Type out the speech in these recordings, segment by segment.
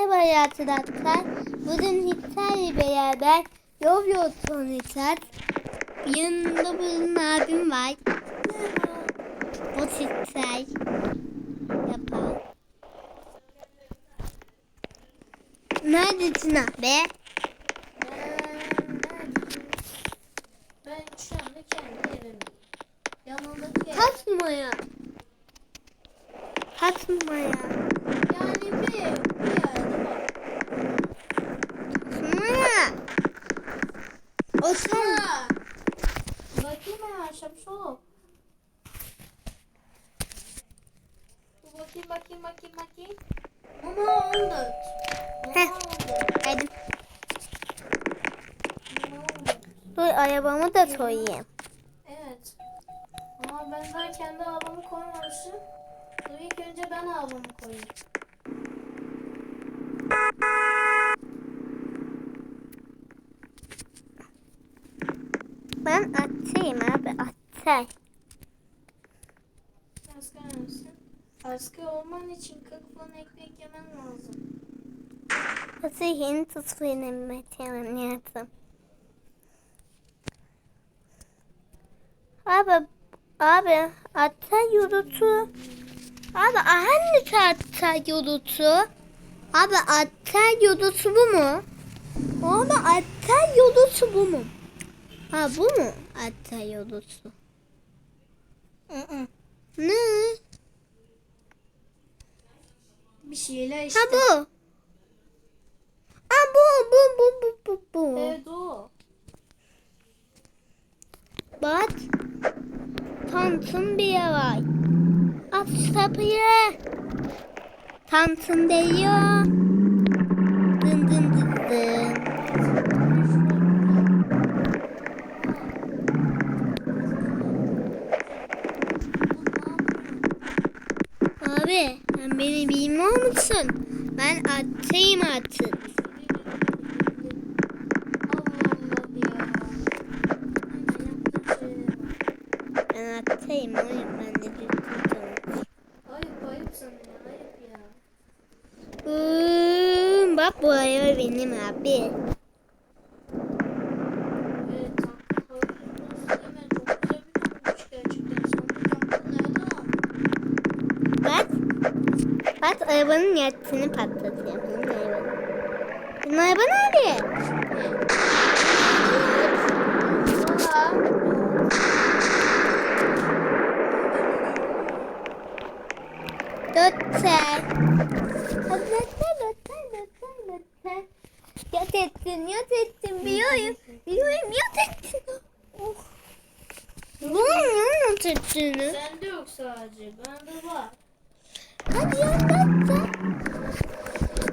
Merhaba arkadaşlar. Bugün Hitler'le beraber yol yol oynayacağız. Yanımda bugün abim var. O Hitler yapar. Neredesin abi? Ben, ben şu anda kendi evimdeyim. Yanındaki ev. Kaç numara? Kaç numara? Yani bir ev, bir yerde var. Numara. Otel. Ha. Bakayım Dur bakayım bakayım bakayım bakayım. Ama 14. Heh. Ama 14. Hadi. Ama 14. Dur arabamı da soyayım. Evet. Ama ben daha kendi ağlamı koymamışım. Dur ilk önce ben ağlamı koyayım. Ben atayım abi atay. Asker misin? Asker olman için 40 fon ekmek yemen lazım. Nasıl yeni tutmayın meteorun yaptım. Abi, abi atay yolutu. Abi hangi atay yolutu? Abi atay yolutu bu mu? Abi atay yolutu bu mu? Ha bu mu atay yolutu? Ne? Bir şeyler işte. Ha bu. Ha bu bu bu bu bu bu. Evet o. Bak. Tantın bir var. Aç kapıyı. Tantın değiyor. Abi sen beni bilmiyor musun? Ben atayım artık. Ben atayım oğlum ben de düzgün. Ayıp ayıp sana ayıp ya. Hmm, bak bu araba benim abi. Evet tankı koydunuz. Hemen çok güzel bir tankmış gerçekten. Sen bu tankı nereden aldın? Bak. Bak arabanın yatını patlatıyor. Benim araba. Benim araba nerede? Valla. Dötter. Dötter, dötter, dötter, dötter. Yat ettin, yat ettin. Biliyorum. Biliyorum, yat ettin. Oh. Biliyorum, yat ettin. Sende yok sadece. Bende var. Hadi ya, dötter.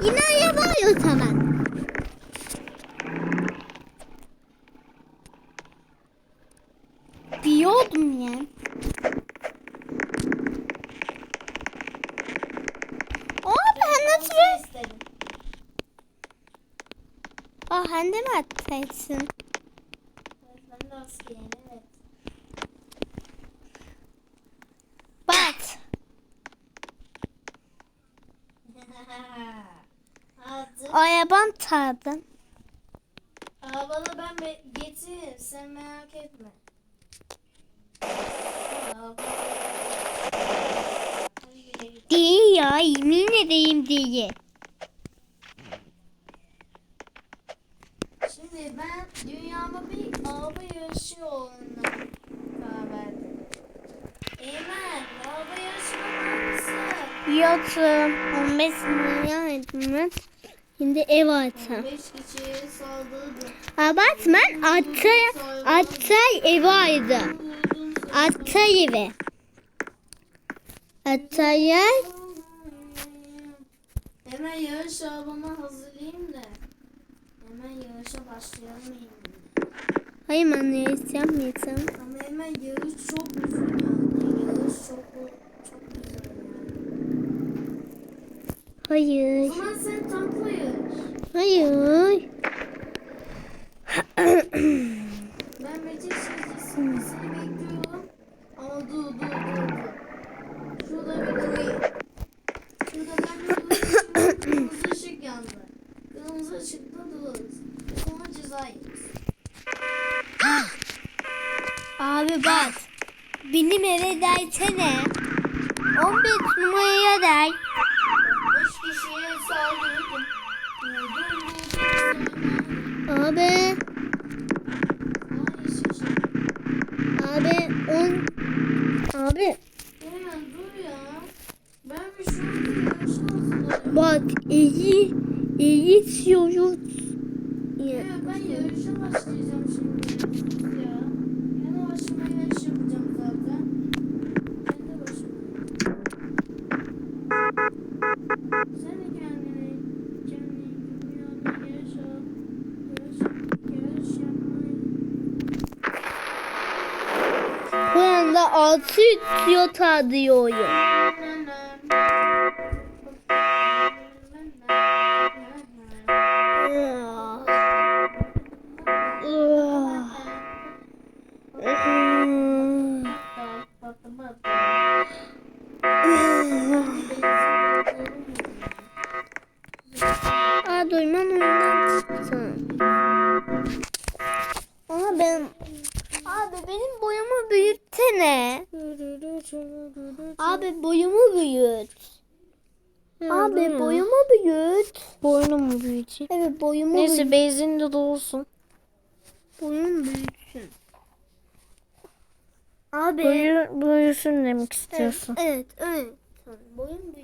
Yine araba o zaman. Biliyordum ya. Aa ben nasıl? Aa sen de mi ataysın? Evet, ben de askeriyim evet. Bak. Hadi. Araban tardın. Arabanı ben be- getiririm. Sen merak etme. Değil ya yemin edeyim değil. Şimdi ben dünyama bir araba yarışı olduğuna karar verdim. Eymen, araba yarışına var Yoksa 15 milyon etmez. Şimdi ev atı. 5 kişiye saldırdı. Ha bak ben atay, atay evi aydı. Atay evi. Atay Hemen yarış arabamı hazırlayayım da. Hemen yarışa başlayalım. Hayır ben ne yapmayacağım. Ama hemen yarış çok uzun yani. Yarış çok çok güzel yani. O Hayır. zaman sen tankla yarış. Hayır. Ben Metin seni bekliyorum. Ama dur dur dur. Şurada bir durayım. Şurada ben bir durayım. Kırmızı ışık yandı. ışıkta dur. Sonra ceza yeriz. Abi bak. Benim eve dersene. 15 numaraya der. Abi. Abi 10. Abi Hemen dur ya. Ben bir hazırlanıyorum. bak iyi iyi istiyoruz. Ya ben yarışa başlayacağım şimdi. Ya. Yana başıma yarış altı yota diyorum. Aa büyüt. Boynumu büyüteyim. Evet boyumu Neyse benzin de dolsun. Boyum büyütsün. Abi. Boyu, boyusun demek istiyorsun. Evet, evet, evet. Boyum büyüt.